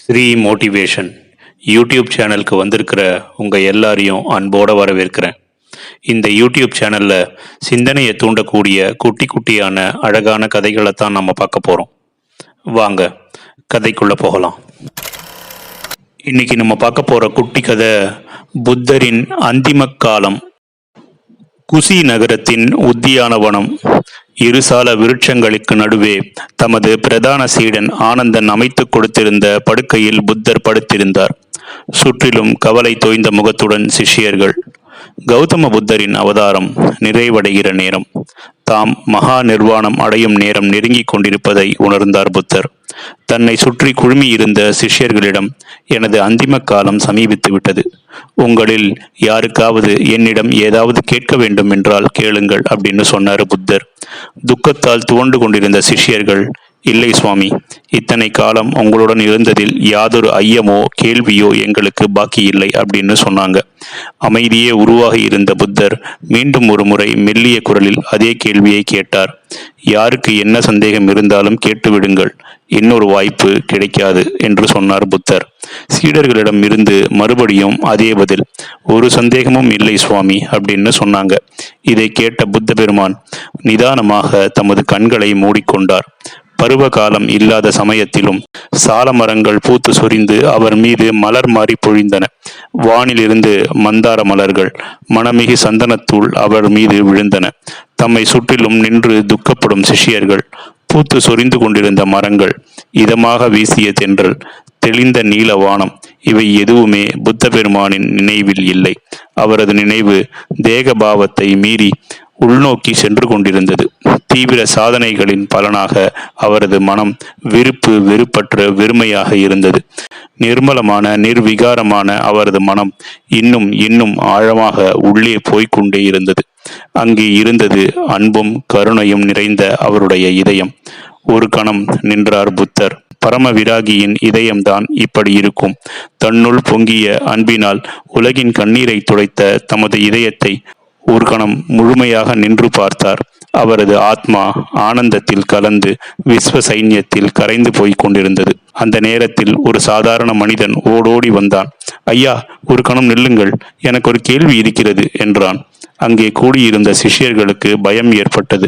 Sri motivation YouTube சேனலுக்கு வந்திருக்கிற உங்கள் எல்லாரையும் அன்போடு வரவேற்கிறேன். இந்த யூடியூப் சேனலில் சிந்தனையை தூண்டக்கூடிய குட்டி குட்டியான அழகான கதைகளை தான் நம்ம பார்க்க போகிறோம் வாங்க கதைக்குள்ளே போகலாம். இன்னைக்கு நம்ம பார்க்க போகிற குட்டி கதை புத்தரின் அந்திம காலம் குசி நகரத்தின் உத்தியானவனம். இருசால விருட்சங்களுக்கு நடுவே தமது பிரதான சீடன் ஆனந்தன் அமைத்துக் கொடுத்திருந்த படுக்கையில் புத்தர் படுத்திருந்தார். சுற்றிலும் கவலை தோய்ந்த முகத்துடன் சிஷ்யர்கள் கௌதம புத்தரின் அவதாரம் நிறைவடைகிற நேரம். தாம் மகா நிர்வாணம் அடையும் நேரம் நெருங்கிக் கொண்டிருப்பதை உணர்ந்தார் புத்தர். தன்னை சுற்றி குழுமியிருந்த சிஷ்யர்களிடம் எனது அந்திம காலம் சமீபித்து விட்டது. உங்களில் யாருக்காவது என்னிடம் ஏதாவது கேட்க வேண்டும் என்றால் கேளுங்கள் அப்படின்னு சொன்னார் புத்தர். துக்கத்தால் துவண்டு கொண்டிருந்த சிஷ்யர்கள் இல்லை சுவாமி இத்தனை காலம் உங்களுடன் இருந்ததில் யாதொரு ஐயமோ கேள்வியோ எங்களுக்கு பாக்கி இல்லை அப்படின்னு சொன்னாங்க. அமைதியே உருவாகி இருந்த புத்தர் மீண்டும் ஒரு முறை மெல்லிய குரலில் அதே கேள்வியை கேட்டார். யாருக்கு என்ன சந்தேகம் இருந்தாலும் கேட்டுவிடுங்கள் இன்னொரு வாய்ப்பு கிடைக்காது என்று சொன்னார் புத்தர். சீடர்களிடம் இருந்து மறுபடியும் அதே பதில் ஒரு சந்தேகமும் இல்லை சுவாமி அப்படின்னு சொன்னாங்க. இதை கேட்ட புத்த பெருமான் நிதானமாக தமது கண்களை மூடிக்கொண்டார். பருவ காலம் இல்லாத சமயத்திலும் சால மரங்கள் பூத்து சொரிந்து அவர் மீது மலர் மாறி பொழிந்தன. வானிலிருந்து மந்தார மலர்கள் மனமிகு சந்தனத்தூள் அவர் மீது விழுந்தன. தம்மை சுற்றிலும் நின்று துக்கப்படும் சிஷ்யர்கள் பூத்து சொரிந்து கொண்டிருந்த மரங்கள் இதமாக வீசிய தென்றல் தெளிந்த நீல வானம் இவை எதுவுமே புத்த பெருமானின் நினைவில் இல்லை. அவரது நினைவு தேகபாவத்தை மீறி உள்நோக்கி சென்று கொண்டிருந்தது. தீவிர சாதனைகளின் பலனாக அவரது மனம் விருப்பு வெறுப்பற்ற வெறுமையாக இருந்தது. நிர்மலமான நிர்விகாரமான அவரது மனம் இன்னும் இன்னும் ஆழமாக உள்ளே போய்கொண்டே இருந்தது. அங்கே இருந்தது அன்பும் கருணையும் நிறைந்த அவருடைய இதயம். ஒரு கணம் நின்றார் புத்தர். பரம விராகியின் இதயம்தான் இப்படி இருக்கும். தன்னுள் பொங்கிய அன்பினால் உலகின் கண்ணீரை துடைத்த தமது இதயத்தை ஒரு கணம் முழுமையாக நின்று பார்த்தார். அவரது ஆத்மா ஆனந்தத்தில் கலந்து விஸ்வ சைன்யத்தில் கரைந்து போய் கொண்டிருந்தது. அந்த நேரத்தில் ஒரு சாதாரண மனிதன் ஓடோடி வந்தான். ஐயா ஒரு கணம் நில்லுங்கள். எனக்கு ஒரு கேள்வி இருக்கிறது என்றான். அங்கே கூடியிருந்த சிஷ்யர்களுக்கு பயம் ஏற்பட்டது.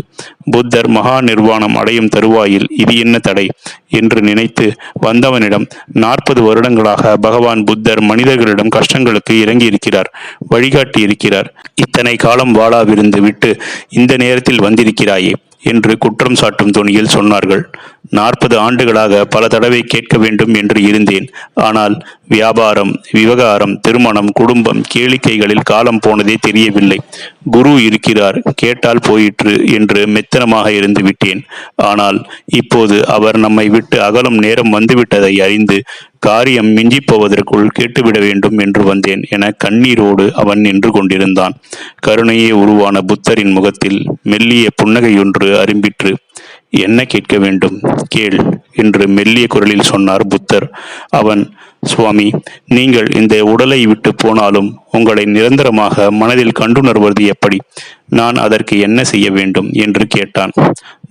புத்தர் மகா நிர்வாணம் அடையும் தருவாயில் இது என்ன தடை? என்று நினைத்து வந்தவனிடம் நாற்பது வருடங்களாக பகவான் புத்தர் மனிதர்களிடம் கஷ்டங்களுக்கு இறங்கி இருக்கிறார் வழிகாட்டி இருக்கிறார் இத்தனை காலம் வாழாவிருந்து விட்டு இந்த நேரத்தில் வந்திருக்கிறாயே. என்று குற்றம் சாட்டும் துணியில் சொன்னார்கள். நாற்பது ஆண்டுகளாக பல தடவை கேட்க வேண்டும் என்று இருந்தேன். ஆனால் வியாபாரம் விவகாரம் திருமணம் குடும்பம் கேளிக்கைகளில் காலம் போனதே தெரியவில்லை. குரு இருக்கிறார் கேட்டால் போயிற்று என்று மெத்தனமாக இருந்து விட்டேன். ஆனால் இப்போது அவர் நம்மை விட்டு அகலும் நேரம் வந்துவிட்டதை அறிந்து காரியம் மிஞ்சி போவதற்குள் கேட்டுவிட வேண்டும் என்று வந்தேன் என கண்ணீரோடு அவன் நின்று கொண்டிருந்தான். கருணையே உருவான புத்தரின் முகத்தில் மெல்லிய புன்னகையொன்று அரும்பிற்று என்ன கேட்க வேண்டும்? கேள் என்று மெல்லிய குரலில் சொன்னார் புத்தர். அவன் சுவாமி நீங்கள் இந்த உடலை விட்டு போனாலும் உங்களை நிரந்தரமாக மனதில் கண்டுணர்வது எப்படி? நான் அதற்கு என்ன செய்ய வேண்டும்? என்று கேட்டான்.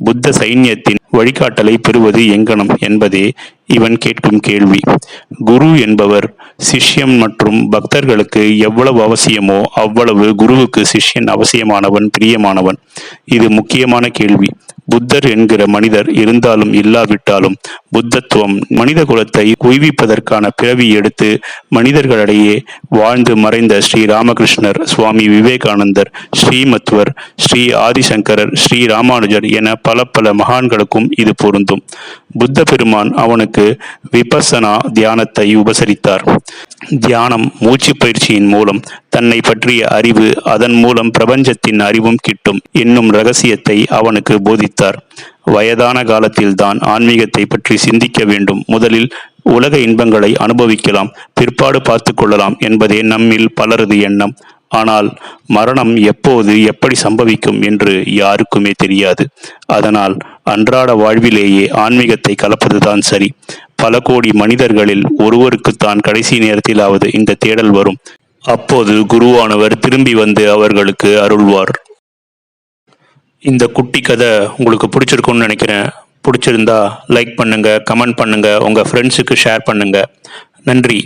புத்த சைன்யத்தின் வழிகாட்டலை பெறுவது எங்கனம் என்பதே இவன் கேட்கும் கேள்வி. குரு என்பவர் சிஷ்யம் மற்றும் பக்தர்களுக்கு எவ்வளவு அவசியமோ அவ்வளவு குருவுக்கு சிஷ்யன் அவசியமானவன் பிரியமானவன். இது முக்கியமான கேள்வி. புத்தர் என்கிற மனிதர் இருந்தாலும் இல்லாவிட்டாலும் புத்தத்துவம் மனித குலத்தை உய்விப்பதற்கான பிறவி எடுத்து மனிதர்களிடையே வாழ்ந்து மறைந்த ஸ்ரீ ராமகிருஷ்ணர் சுவாமி விவேகானந்தர் ஸ்ரீமத்வர் ஸ்ரீ ஆதிசங்கரர் ஸ்ரீ ராமானுஜர் என பல பல மகான்களுக்கும் இது பொருந்தும். புத்த பெருமான் அவனுக்கு விபசனா தியானத்தை உபசரித்தார். தியானம் மூச்சு பயிற்சியின் மூலம் தன்னை பற்றிய அறிவு அதன் மூலம் பிரபஞ்சத்தின் அறிவும் கிட்டும் என்னும் ரகசியத்தை அவனுக்கு போதித்தார். வயதான காலத்தில்தான் ஆன்மீகத்தை பற்றி சிந்திக்க வேண்டும். முதலில் உலக இன்பங்களை அனுபவிக்கலாம் பிற்பாடு பார்த்து கொள்ளலாம் என்பதே நம்மில் பலரது எண்ணம். ஆனால் மரணம் எப்போது எப்படி சம்பவிக்கும் என்று யாருக்குமே தெரியாது. அதனால் அன்றாட வாழ்விலேயே ஆன்மீகத்தை கலப்பதுதான் சரி. பல கோடி மனிதர்களில் ஒருவருக்குத்தான் கடைசி நேரத்திலாவது இந்த தேடல் வரும். அப்போது குருவானவர் திரும்பி வந்து அவர்களுக்கு அருள்வார். இந்த குட்டி கதை உங்களுக்கு பிடிச்சிருக்கும்னு நினைக்கிறேன். பிடிச்சிருந்தா லைக் பண்ணுங்கள் கமெண்ட் பண்ணுங்கள் உங்கள் ஃப்ரெண்ட்ஸுக்கு ஷேர் பண்ணுங்கள் நன்றி.